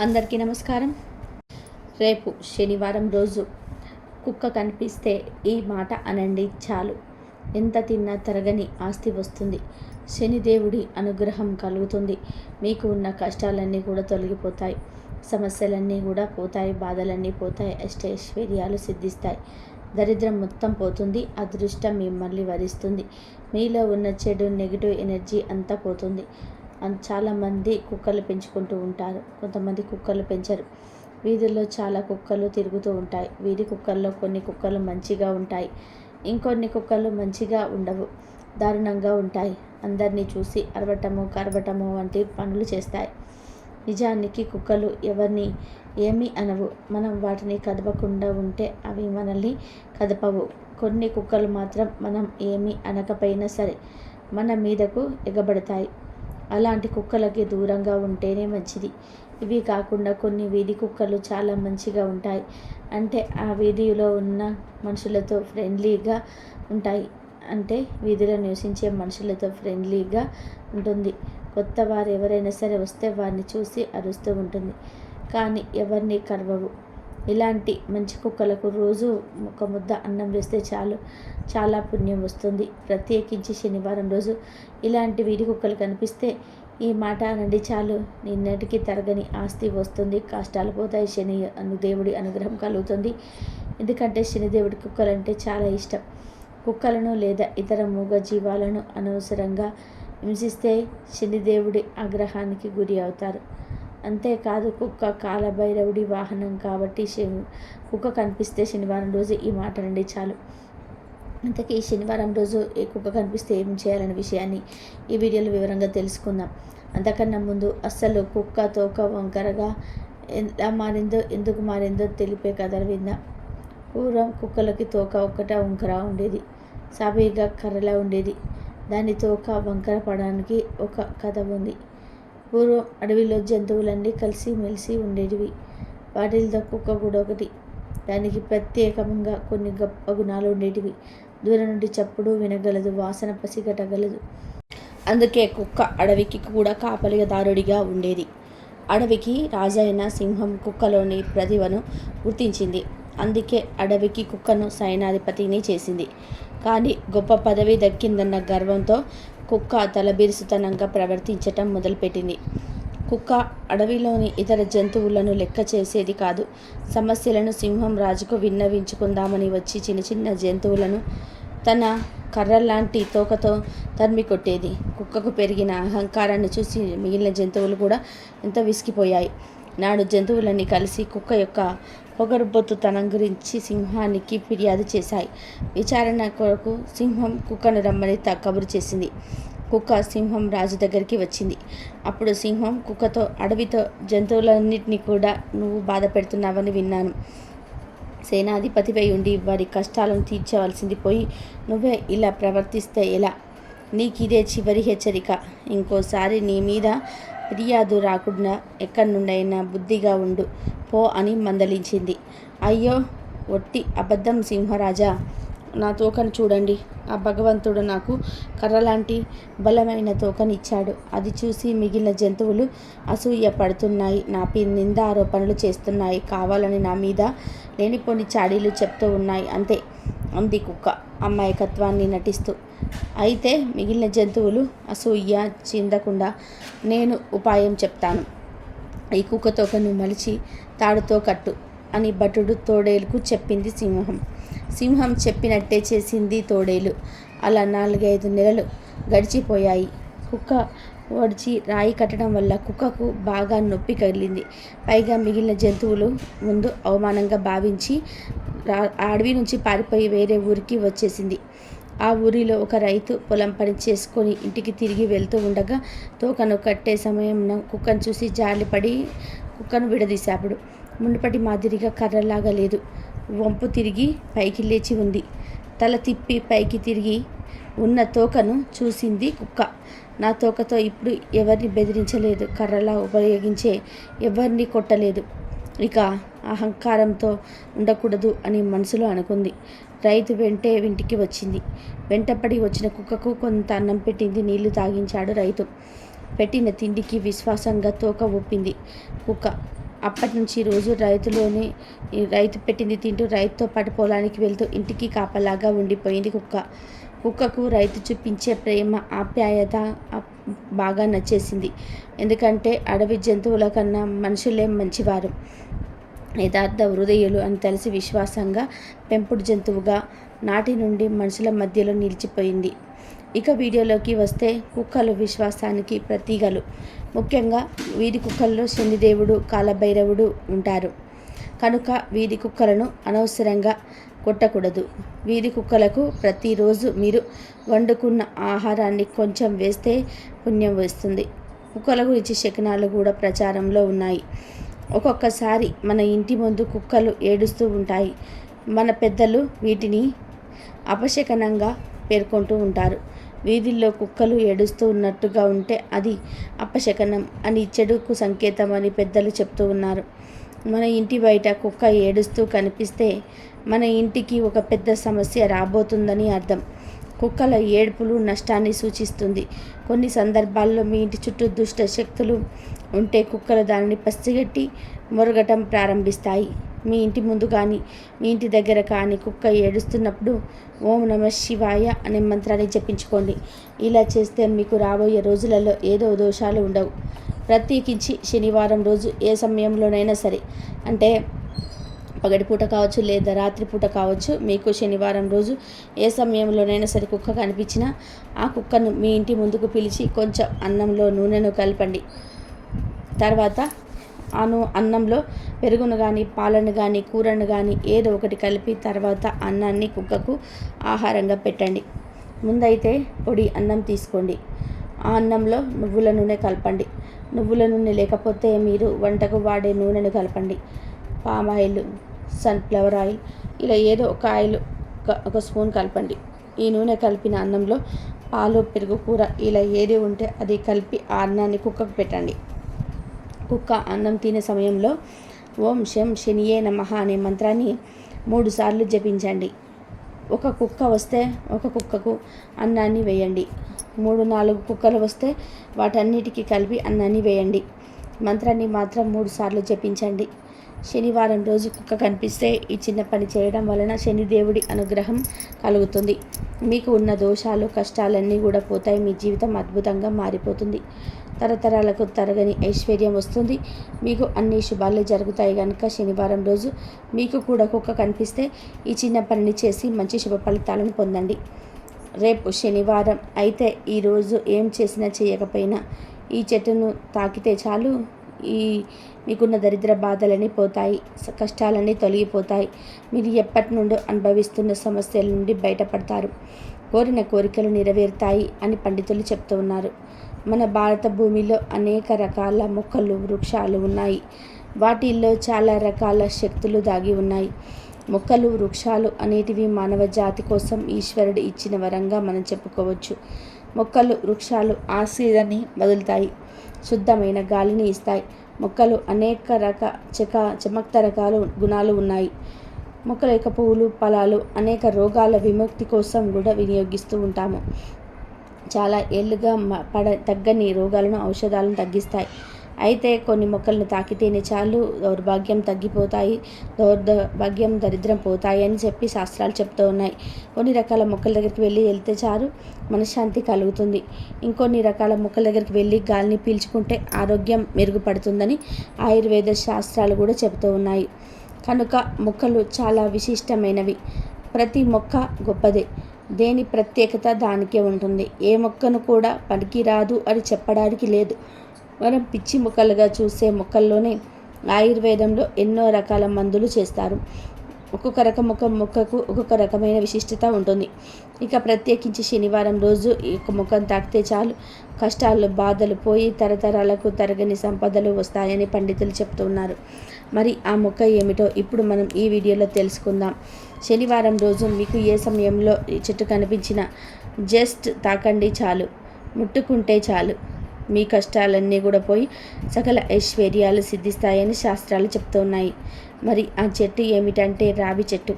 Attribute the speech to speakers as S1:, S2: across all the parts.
S1: అందరికీ నమస్కారం. రేపు శనివారం రోజు కుక్క కనిపిస్తే ఈ మాట అనండి చాలు. ఎంత తిన్నా తరగని ఆస్తి వస్తుంది. శనిదేవుడి అనుగ్రహం కలుగుతుంది. మీకు ఉన్న కష్టాలన్నీ కూడా తొలగిపోతాయి. సమస్యలన్నీ కూడా పోతాయి బాధలన్నీ పోతాయి అష్టైశ్వర్యాలు సిద్ధిస్తాయి. దరిద్రం మొత్తం పోతుంది అదృష్టం మిమ్మల్ని వరిస్తుంది. మీలో ఉన్న చెడు నెగిటివ్ ఎనర్జీ అంతా పోతుంది. చాలామంది కుక్కలు పెంచుకుంటూ ఉంటారు. కొంతమంది కుక్కలు పెంచరు. వీధుల్లో చాలా కుక్కలు తిరుగుతూ ఉంటాయి. వీధి కుక్కల్లో కొన్ని కుక్కలు మంచిగా ఉంటాయి. ఇంకొన్ని కుక్కలు మంచిగా ఉండవు. దారుణంగా ఉంటాయి. అందరినీ చూసి అరవటము కరవటము వంటి పనులు చేస్తాయి. నిజానికి కుక్కలు ఎవరిని ఏమీ అనవు. మనం వాటిని కదపకుండా ఉంటే అవి మనల్ని కదపవు. కొన్ని కుక్కలు మాత్రం మనం ఏమీ అనకపోయినా సరే మన మీదకు ఎగబడతాయి. అలాంటి కుక్కలకి దూరంగా ఉంటేనే మంచిది. ఇవి కాకుండా కొన్ని వీధి కుక్కలు చాలా మంచిగా ఉంటాయి. అంటే ఆ వీధిలో ఉన్న మనుషులతో ఫ్రెండ్లీగా ఉంటాయి. అంటే వీధిలో నివసించే మనుషులతో ఫ్రెండ్లీగా ఉంటుంది. కొత్త వారు ఎవరైనా సరే వస్తే వారిని చూసి అరుస్తూ ఉంటుంది. కానీ ఎవరిని కరవవు. ఇలాంటి మంచి కుక్కలకు రోజు ఒక ముద్ద అన్నం వేస్తే చాలు. చాలా పుణ్యం వస్తుంది. ప్రత్యేకించి శనివారం రోజు ఇలాంటి వీడి కుక్కలు కనిపిస్తే ఈ మాట అనండి చాలు. నిన్నటికి తరగని ఆస్తి వస్తుంది. కష్టాలు పోతాయి. శని అను దేవుడి అనుగ్రహం కలుగుతుంది. ఎందుకంటే శనిదేవుడి కుక్కలంటే చాలా ఇష్టం. కుక్కలను లేదా ఇతర మూగ జీవాలను అనవసరంగా హింసిస్తే శనిదేవుడి ఆగ్రహానికి గురి అవుతారు. అంతేకాదు కుక్క కాలభైరవుడి వాహనం కాబట్టి శని కుక్క కనిపిస్తే శనివారం రోజు ఈ మాట రండి చాలు. ఇంతకీ ఈ శనివారం రోజు ఈ కుక్క కనిపిస్తే ఏం చేయాలనే విషయాన్ని ఈ వీడియోలో వివరంగా తెలుసుకుందాం. అంతకన్నా ముందు అస్సలు కుక్క తోక వంకరగా ఎలా మారిందో ఎందుకు మారిందో తెలిపే కథలు విందాం. పూర్వం కుక్కలకి తోక ఒక్కట వంకర ఉండేది. సాబీగా కర్రలా ఉండేది. దాని తోక వంకర పడడానికి ఒక కథ ఉంది. పూర్వం అడవిలో జంతువులన్నీ కలిసి మెలిసి ఉండేటివి. వాటిల్లో కుక్క కూడా ఒకటి. దానికి ప్రత్యేకంగా కొన్ని గొప్ప గుణాలు ఉండేటివి. దూరం నుండి చప్పుడు వినగలదు వాసన పసిగట్టగలదు. అందుకే కుక్క అడవికి కూడా కాపలిగదారుడిగా ఉండేది. అడవికి రాజైన సింహం కుక్కలోని ప్రతిభను గుర్తించింది. అందుకే అడవికి కుక్కను సైనాధిపతిని చేసింది. కానీ గొప్ప పదవి దక్కిందన్న గర్వంతో కుక్క తలబిరుసుతనంగా ప్రవర్తించటం మొదలుపెట్టింది. కుక్క అడవిలోని ఇతర జంతువులను లెక్క చేసేది కాదు. సమస్యలను సింహం రాజుకు విన్నవించుకుందామని వచ్చి చిన్న చిన్న జంతువులను తన కర్రలాంటి తోకతో తరిమి కొట్టేది. కుక్కకు పెరిగిన అహంకారాన్ని చూసి మిగిలిన జంతువులు కూడా ఎంతో విసిగిపోయాయి. నాడు జంతువులన్నీ కలిసి కుక్క యొక్క పొగరుబొత్తుతనం గురించి సింహానికి ఫిర్యాదు చేశాయి. విచారణ కొరకు సింహం కుక్కను రమ్మని త కబురు చేసింది. కుక్క సింహం రాజు దగ్గరికి వచ్చింది. అప్పుడు సింహం కుక్కతో అడవితో జంతువులన్నింటినీ కూడా నువ్వు బాధ పెడుతున్నావని విన్నాను. సేనాధిపతిపై ఉండి వారి కష్టాలను తీర్చవలసింది పోయి నువ్వే ఇలా ప్రవర్తిస్తే ఎలా? నీకిదే చివరి హెచ్చరిక. ఇంకోసారి నీ మీద ఫిర్యాదు రాకుండా ఎక్కడి నుండైనా బుద్ధిగా ఉండు పో అని మందలించింది. అయ్యో ఒట్టి అబద్ధం సింహరాజా! నా తోకను చూడండి. ఆ భగవంతుడు నాకు కర్రలాంటి బలమైన తోకని ఇచ్చాడు అది చూసి మిగిలిన జంతువులు అసూయ పడుతున్నాయి నాపై నిందారోపణలు చేస్తున్నాయి. కావాలని నా మీద లేనిపోని చాడీలు చెప్తూ ఉన్నాయి. అంతే అంది కుక్క. అమాయకత్వాన్ని నటిస్తూ. అయితే మిగిలిన జంతువులు అసూయ చెందకుండా నేను ఉపాయం చెప్తాను. ఈ కుక్క తోకను మలిచి తాడుతో కట్టు అని భటుడు తోడేలుకు చెప్పింది సింహం. సింహం చెప్పినట్టే చేసింది తోడేలు. అలా నాలుగైదు నెలలు గడిచిపోయాయి. కుక్క వడిచి రాయి కట్టడం వల్ల కుక్కకు బాగా నొప్పి కగిలింది పైగా మిగిలిన జంతువులు ముందు అవమానంగా భావించి ఆ అడవి నుంచి పారిపోయి వేరే ఊరికి వచ్చేసింది. ఆ ఊరిలో ఒక రైతు పొలం పని చేసుకొని ఇంటికి తిరిగి వెళ్తూ ఉండగా తోకను కట్టే సమయంలో కుక్కను చూసి జాలిపడి కుక్కను విడదీశాపుడు. మునుపటి మాదిరిగా కర్రలాగా లేదు. వంపు తిరిగి పైకి లేచి ఉంది. తల తిప్పి పైకి తిరిగి ఉన్న తోకను చూసింది కుక్క. నా తోకతో ఇప్పుడు ఎవరిని బెదిరించలేదు. కర్రలా ఉపయోగించే ఎవరిని కొట్టలేదు. ఇక అహంకారంతో ఉండకూడదు అని మనసులో అనుకుంది. రైతు వెంటే ఇంటికి వచ్చింది. వెంటపడి వచ్చిన కుక్కకు కొంత అన్నం పెట్టింది. నీళ్ళు తాగించాడు రైతు. పెట్టిన తిండికి విశ్వాసంగా తోక ఒప్పింది కుక్క. అప్పటి నుంచి రోజు రైతులోని రైతు పెట్టింది తింటూ రైతుతో పాటు పొలానికి వెళ్తూ ఇంటికి కాపలాగా ఉండిపోయింది కుక్క. కుక్కకు రైతు చూపించే ప్రేమ ఆప్యాయత బాగా నచ్చేసింది. ఎందుకంటే అడవి జంతువుల కన్నా మనుషులే మంచివారు. యథార్థ హృదయులు అని తెలిసి విశ్వాసంగా పెంపుడు జంతువుగా నాటి నుండి మనుషుల మధ్యలో నిలిచిపోయింది. ఇక వీడియోలోకి వస్తే కుక్కలు విశ్వాసానికి ప్రతీగలు. ముఖ్యంగా వీధి కుక్కల్లో శనిదేవుడు కాలభైరవుడు ఉంటారు. కనుక వీధి కుక్కలను అనవసరంగా కొట్టకూడదు. వీధి కుక్కలకు ప్రతిరోజు మీరు వండుకున్న ఆహారాన్ని కొంచెం వేస్తే పుణ్యం వేస్తుంది. కుక్కల గురించి శకనాలు కూడా ప్రచారంలో ఉన్నాయి. ఒక్కొక్కసారి మన ఇంటి ముందు కుక్కలు ఏడుస్తూ ఉంటాయి. మన పెద్దలు వీటిని అపశకనంగా పేర్కొంటూ ఉంటారు. వీధుల్లో కుక్కలు ఏడుస్తూ ఉన్నట్టుగా ఉంటే అది అపశకనం అని చెడుకు సంకేతం అని పెద్దలు చెప్తూ ఉన్నారు. మన ఇంటి బయట కుక్క ఏడుస్తూ కనిపిస్తే మన ఇంటికి ఒక పెద్ద సమస్య రాబోతుందని అర్థం. కుక్కల ఏడుపులు నష్టాన్ని సూచిస్తుంది. కొన్ని సందర్భాల్లో మీ ఇంటి చుట్టూ దుష్ట శక్తులు ఉంటే కుక్కలు దానిని పసిగట్టి మొరగటం ప్రారంభిస్తాయి. మీ ఇంటి ముందు కానీ మీ ఇంటి దగ్గర కానీ కుక్క ఏడుస్తున్నప్పుడు ఓం నమ శివాయ అనే మంత్రాన్ని జపించుకోండి. ఇలా చేస్తే మీకు రాబోయే రోజులలో ఏదో దోషాలు ఉండవు. ప్రత్యేకించి శనివారం రోజు ఏ సమయంలోనైనా సరే. అంటే పగటిపూట కావచ్చు లేదా రాత్రిపూట కావచ్చు మీకు శనివారం రోజు ఏ సమయంలోనైనా సరే కుక్క కనిపించినా ఆ కుక్కను మీ ఇంటి ముందుకు పిలిచి కొంచెం అన్నంలో నూనెను కలపండి. తర్వాత అను అన్నంలో పెరుగును కానీ పాలను కానీ కూరను కానీ ఏదో ఒకటి కలిపి తర్వాత అన్నాన్ని కుక్కకు ఆహారంగా పెట్టండి. ముందైతే పొడి అన్నం తీసుకోండి. ఆ అన్నంలో నువ్వుల నూనె కలపండి. నువ్వుల నూనె లేకపోతే మీరు వంటకు వాడే నూనెను కలపండి. పామాయిల్ సన్ఫ్లవర్ ఆయిల్ ఇలా ఏదో ఒక ఆయిల్ ఒక- ఒక స్పూన్ కలపండి. ఈ నూనె కలిపిన అన్నంలో పాలు పెరుగు కూర ఇలా ఏది ఉంటే అది కలిపి ఆ అన్నాన్ని కుక్కకు పెట్టండి. కుక్క అన్నం తినే సమయంలో ఓం శం శనియే నమః అనే మంత్రాన్ని మూడు సార్లు జపించండి. ఒక కుక్క వస్తే ఒక కుక్కకు అన్నాన్ని వేయండి. మూడు నాలుగు కుక్కలు వస్తే వాటన్నిటికీ కలిపి అన్నాన్ని వేయండి. మంత్రాన్ని మాత్రం మూడు సార్లు జపించండి. శనివారం రోజు కుక్క కనిపిస్తే ఈ చిన్న పని చేయడం వలన శనిదేవుడి అనుగ్రహం కలుగుతుంది. మీకు ఉన్న దోషాలు కష్టాలన్నీ కూడా పోతాయి. మీ జీవితం అద్భుతంగా మారిపోతుంది. తరతరాలకు తరగని ఐశ్వర్యం వస్తుంది. మీకు అన్ని శుభాలు జరుగుతాయి కనుక శనివారం రోజు మీకు కూడా కుక్క కనిపిస్తే ఈ చిన్న పనిని చేసి మంచి శుభ ఫలితాలను పొందండి. రేపు శనివారం అయితే ఈరోజు ఏం చేసినా చేయకపోయినా ఈ చెట్టును తాకితే చాలు. ఈ మీకున్న దరిద్ర బాధలన్నీ పోతాయి కష్టాలన్నీ తొలగిపోతాయి. మీరు ఎప్పటి నుండి అనుభవిస్తున్న సమస్యల నుండి బయటపడతారు. కోరిన కోరికలు నెరవేరుతాయి అని పండితులు చెప్తూ ఉన్నారు. మన భారత భూమిలో అనేక రకాల మొక్కలు వృక్షాలు ఉన్నాయి. వాటిల్లో చాలా రకాల శక్తులు దాగి ఉన్నాయి. మొక్కలు వృక్షాలు అనేటివి మానవ జాతి కోసం ఈశ్వరుడు ఇచ్చిన వరంగా మనం చెప్పుకోవచ్చు. మొక్కలు వృక్షాలు ఆక్సిజన్ని వదులుతాయి శుద్ధమైన గాలిని ఇస్తాయి. మొక్కలు అనేక రక చక చమక్త రకాలు గుణాలు ఉన్నాయి. మొక్కల యొక్క పువ్వులు ఫలాలు అనేక రోగాల విముక్తి కోసం కూడా వినియోగిస్తూ ఉంటాము. చాలా ఏళ్ళుగా పడ తగ్గని రోగాలను ఔషధాలను తగ్గిస్తాయి. అయితే కొన్ని మొక్కలను తాకితేనే చాలు దౌర్భాగ్యం తగ్గిపోతాయి దౌర్భాగ్యం దరిద్రం పోతాయి అని చెప్పి శాస్త్రాలు చెప్తూ ఉన్నాయి. కొన్ని రకాల మొక్కల దగ్గరికి వెళ్ళి వెళ్తే చాలు మనశ్శాంతి కలుగుతుంది. ఇంకొన్ని రకాల మొక్కల దగ్గరికి వెళ్ళి గాలిని పీల్చుకుంటే ఆరోగ్యం మెరుగుపడుతుందని ఆయుర్వేద శాస్త్రాలు కూడా చెబుతూ ఉన్నాయి. కనుక మొక్కలు చాలా విశిష్టమైనవి. ప్రతి మొక్క గొప్పదే. దేని ప్రత్యేకత దానికే ఉంటుంది. ఏ మొక్కను కూడా పనికిరాదు అని చెప్పడానికి లేదు. మనం పిచ్చి మొక్కలుగా చూసే మొక్కల్లోనే ఆయుర్వేదంలో ఎన్నో రకాల మందులు చేస్తారు. ఒక్కొక్క రకం ఒక మొక్కకు ఒక్కొక్క రకమైన విశిష్టత ఉంటుంది. ఇక ప్రత్యేకించి శనివారం రోజు ఈ యొక్క మొక్కను తాకితే చాలు. కష్టాలు బాధలు పోయి తరతరాలకు తరగని సంపదలు వస్తాయని పండితులు చెప్తున్నారు మరి ఆ మొక్క ఏమిటో ఇప్పుడు మనం ఈ వీడియోలో తెలుసుకుందాం. శనివారం రోజు మీకు ఏ సమయంలో ఈ చెట్టు కనిపించినా జస్ట్ తాకండి చాలు. ముట్టుకుంటే చాలు. మీ కష్టాలన్నీ కూడా పోయి సకల ఐశ్వర్యాలు సిద్ధిస్తాయని శాస్త్రాలు చెప్తున్నాయి. మరి ఆ చెట్టు ఏమిటంటే రావి చెట్టు.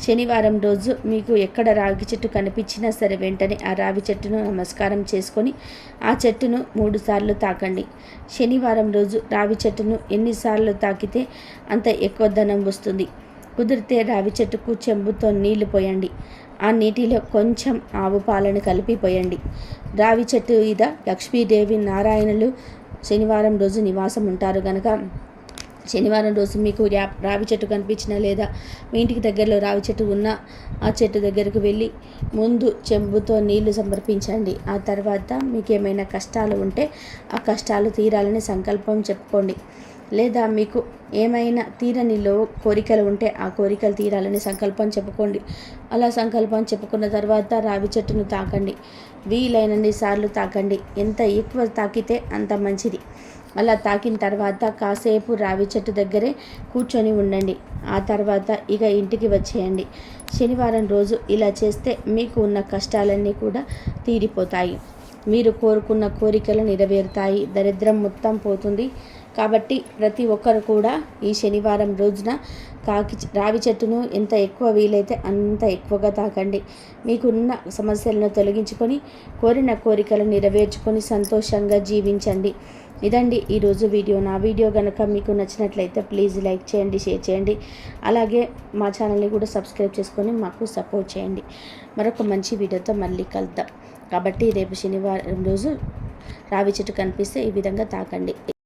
S1: శనివారం రోజు మీకు ఎక్కడ రాగి చెట్టు కనిపించినా సరే వెంటనే ఆ రావి చెట్టును నమస్కారం చేసుకొని ఆ చెట్టును మూడుసార్లు తాకండి. శనివారం రోజు రావి చెట్టును ఎన్నిసార్లు తాకితే అంత ఎక్కువ ధనం వస్తుంది. కుదిరితే రావి చెట్టుకు చెంబుతో నీళ్ళు పోయండి. ఆ నీటిలో కొంచెం ఆవు పాలను కలిపి పోయండి. రావి చెట్టు మీద లక్ష్మీదేవి నారాయణులు శనివారం రోజు నివాసం ఉంటారు కనుక శనివారం రోజు మీకు రావి చెట్టు కనిపించినా లేదా మీ ఇంటికి దగ్గరలో రావి చెట్టు ఉన్నా ఆ చెట్టు దగ్గరకు వెళ్ళి ముందు చెంబుతో నీళ్ళు సమర్పించండి. ఆ తర్వాత మీకు ఏమైనా కష్టాలు ఉంటే ఆ కష్టాలు తీరాలని సంకల్పం చెప్పుకోండి. లేదా మీకు ఏమైనా తీరనిలో కోరికలు ఉంటే ఆ కోరికలు తీరాలని సంకల్పం చెప్పుకోండి. అలా సంకల్పం చెప్పుకున్న తర్వాత రావి చెట్టును తాకండి. వీలైనన్ని సార్లు తాకండి. ఎంత ఎక్కువ తాకితే అంత మంచిది. అలా తాకిన తర్వాత కాసేపు రావి చెట్టు దగ్గరే కూర్చొని ఉండండి. ఆ తర్వాత ఇక ఇంటికి వచ్చేయండి. శనివారం రోజు ఇలా చేస్తే మీకు ఉన్న కష్టాలన్నీ కూడా తీరిపోతాయి. మీరు కోరుకున్న కోరికలు నెరవేరుతాయి. దరిద్రం మొత్తం పోతుంది. కాబట్టి ప్రతి ఒక్కరు కూడా ఈ శనివారం రోజున కాకి రావి చెట్టును ఎంత ఎక్కువ వీలైతే అంత ఎక్కువగా తాకండి. మీకున్న సమస్యలను తొలగించుకొని కోరిన కోరికలు నెరవేర్చుకొని సంతోషంగా జీవించండి. ఇదండి ఈరోజు వీడియో. నా వీడియో కనుక మీకు నచ్చినట్లయితే ప్లీజ్ లైక్ చేయండి షేర్ చేయండి. అలాగే మా ఛానల్ని కూడా సబ్స్క్రైబ్ చేసుకొని మాకు సపోర్ట్ చేయండి. మరొక మంచి వీడియోతో మళ్ళీ కలుద్దాం. కాబట్టి రేపు శనివారం రోజు రావి చెట్టు కనిపిస్తే ఈ విధంగా తాకండి.